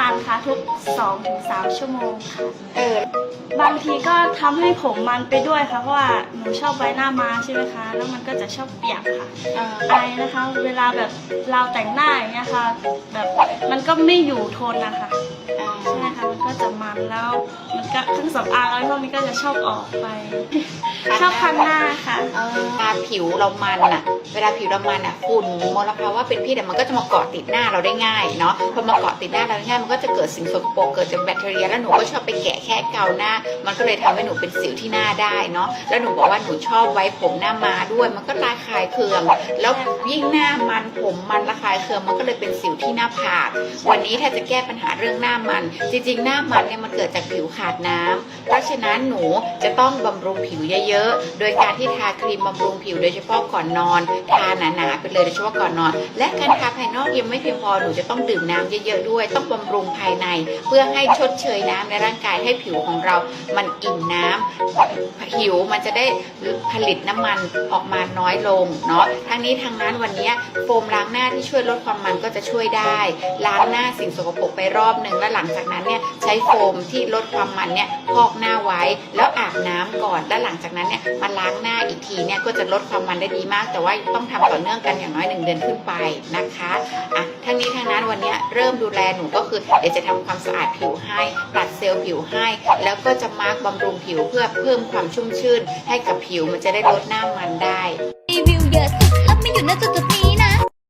มันค่ะทุก 2-3 ชั่วโมงค่ะเออ บางทีก็ทำให้ผมมันไปด้วยค่ะ เพราะว่าหนูชอบไว้หน้ามาใช่ไหมคะ แล้วมันก็จะชอบเปียกค่ะเออไอนะคะ เวลาแบบเราแต่งหน้าอย่างเงี้ยค่ะ แบบมันก็ไม่อยู่ทนนะคะใช่ค่ะมันก็จะมันแล้ว มันก็เครื่องสำอางอะไรพวกนี้ก็จะชอบออกไป ชอบคันหน้าค่ะ เออเวลาผิวเรามันอะเวลาผิวเรามันอะฝุ่นมลภาวะเป็นพิษอะมันก็จะมาเกาะติดหน้าเราได้ง่ายเนาะพอมาเกาะติดหน้าเราได้ง่ายมันก็จะเกิดสิ่งสกปรกเกิดจากแบคทีเรียแล้วหนูก็ชอบไปแกะแค่เกาหน้ามันก็เลยทำให้หนูเป็นสิวที่หน้าได้เนาะแล้วหนูบอกว่าหนูชอบไว้ผมหน้ามาด้วย มันก็ระคายเคือง แล้วยิ่งหน้ามันผมมันระคายเคืองมันก็เลยเป็นสิวที่หน้าผากวันนี้ถ้าจะแก้ปัญหาเรื่องหน้ามัน จริงๆ หน้ามันเนี่ยมันเกิดจากผิวขาดน้ำเพราะฉะนั้นหนูจะต้องบำรุงผิวเยอะๆ โดยการที่ทาครีมบำรุงผิวโดยเฉพาะก่อนนอน ทาหนาๆไปเลยโดยเฉพาะก่อนนอน และการทาภายนอกยังไม่เพียงพอหนูจะต้องดื่มน้ำเยอะๆด้วย ต้องบำรุงภายใน เพื่อให้ชดเชยน้ำในร่างกายให้ผิวของเรามันอิ่มน้ำผิวมันจะได้ผลิตน้ำมันออกมาน้อยลงเนาะทั้งนี้ทั้งนั้นวันนี้โฟมล้างหน้าที่ช่วยลดความมันก็จะช่วยได้ ล้างหน้าสิ่งสกปรกไปรอบหนึ่งแล้วหลังจากนั้นเนี่ยใช้โฟมที่ลดความมันเนี่ยพอกหน้าไว้ แล้วอาบน้ำก่อนแล้วหลังจากนั้นเนี่ยมาล้างหน้าอีกทีเนี่ยก็จะลดความมันได้ดีมาก แต่ว่าต้องทำต่อเนื่องกันอย่างน้อยหนึ่งเดือนขึ้นไปนะคะอะทั้งนี้ทั้งนั้นวันนี้เริ่มดูแลหนูก็คือเดี๋ยวจะทำความสะอาดผิวให้ตัด เซลล์ผิวให้ แล้วก็จะมาร์กบำรุงผิวเพื่อเพิ่มความชุ่มชื่น ให้กับผิวมันจะได้ลดหน้ามันได้